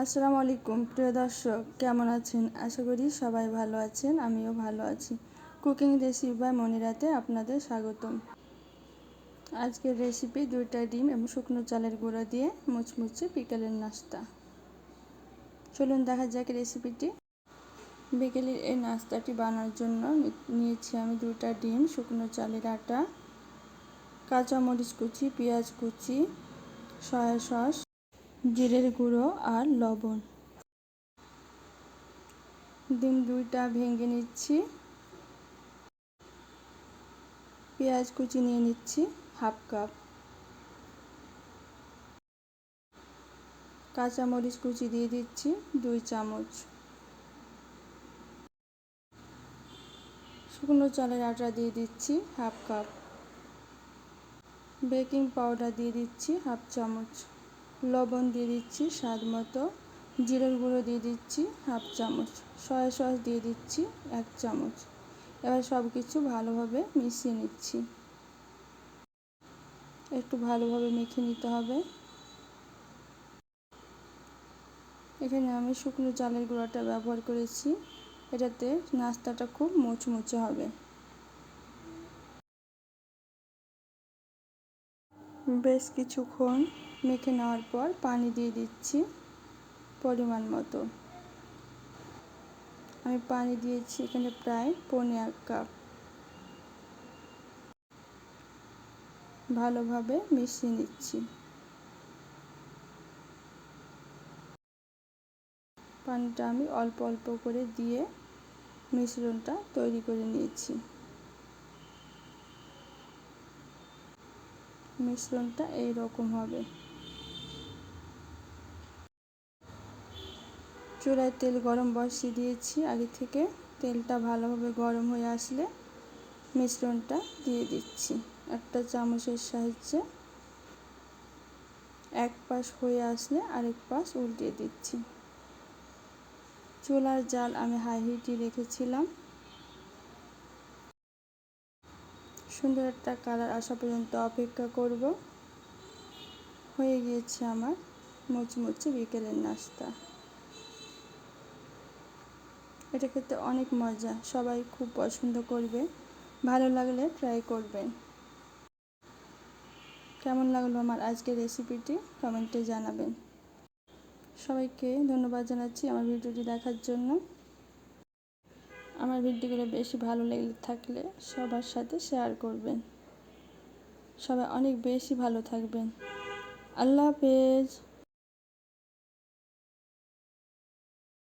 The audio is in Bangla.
আসসালামু আলাইকুম, প্রিয় দর্শক, কেমন আছেন? আশা করি সবাই ভালো আছেন, আমিও ভালো আছি। কুকিং রেসিপি বাই মনিরাতে আপনাদের স্বাগতম। আজকের রেসিপি দুইটা ডিম এবং শুকনো চালের গুঁড়ো দিয়ে মুচমুচে বিকেলের নাস্তা। চলুন দেখা যাক রেসিপিটি বিকেলের এই নাস্তাটি বানানোর জন্য নিয়েছি আমি দুটা ডিম, শুকনো চালের আটা, কাঁচামরিচ কুচি, পেঁয়াজ কুচি, সয়া সস জিরের গুঁড়ো আর লবণ। ডিম দুইটা ভেঙে নিচ্ছি। পেঁয়াজ কুচি নিয়ে নিচ্ছি হাফ কাপ। কাঁচামরিচ কুচি দিয়ে দিচ্ছি দুই চামচ। শুকনো চালের আটা দিয়ে দিচ্ছি হাফ কাপ। বেকিং পাউডার দিয়ে দিচ্ছি হাফ চামচ। লবণ দিয়ে দিচ্ছি স্বাদ মতো। জিরের গুঁড়ো দিয়ে দিচ্ছি হাফ চামচ। সয়া সস দিয়ে দিচ্ছি এক চামচ। এবার সব কিছু ভালোভাবে মিশিয়ে নিচ্ছি। একটু ভালোভাবে মেখে নিতে হবে। এখানে আমি শুকনো চালের গুঁড়োটা ব্যবহার করেছি। এটাতে নাস্তাটা খুব মুচমুচে হবে। বেশ কিছুক্ষণ মেখে নেওয়ার পর পানি দিয়ে দিচ্ছি পরিমাণ মতো। আমি পানি দিয়েছি এখানে প্রায় পনেরো এক কাপ। ভালোভাবে মিশিয়ে নিচ্ছি। পানিটা আমি অল্প অল্প করে দিয়ে মিশ্রণটা তৈরি করে নিয়েছি। মিশ্রণটা এই রকম হবে। চুলায় তেল গরম বসিয়ে দিয়েছি। আগে থেকে তেলটা ভালোভাবে গরম হয়ে আসলে মিশ্রণটা দিয়ে দিচ্ছি। একটা চামচের সাহায্যে এক পাশ হয়ে আসলে আরেক পাশ উল্টিয়ে দিচ্ছি। চুলার জাল আমি হাই হিটে রেখেছিলাম। সুন্দর একটা কালার আসা পর্যন্ত অপেক্ষা করব। হয়ে গিয়েছে আমার মুচমুচে বিকেলের নাস্তা। এটা খেতে অনেক মজা। সবাই খুব পছন্দ করবে। ভালো লাগলে ট্রাই করবেন। কেমন লাগল আমার আজকের রেসিপিটি কমেন্টে জানাবেন। সবাইকে ধন্যবাদ জানাচ্ছি আমার ভিডিওটি দেখার জন্য। আমার ভিডিওগুলো বেশি ভালো লেগে থাকলে সবার সাথে শেয়ার করবেন। সবাই অনেক বেশি ভালো থাকবেন। আল্লাহ হাফেজ।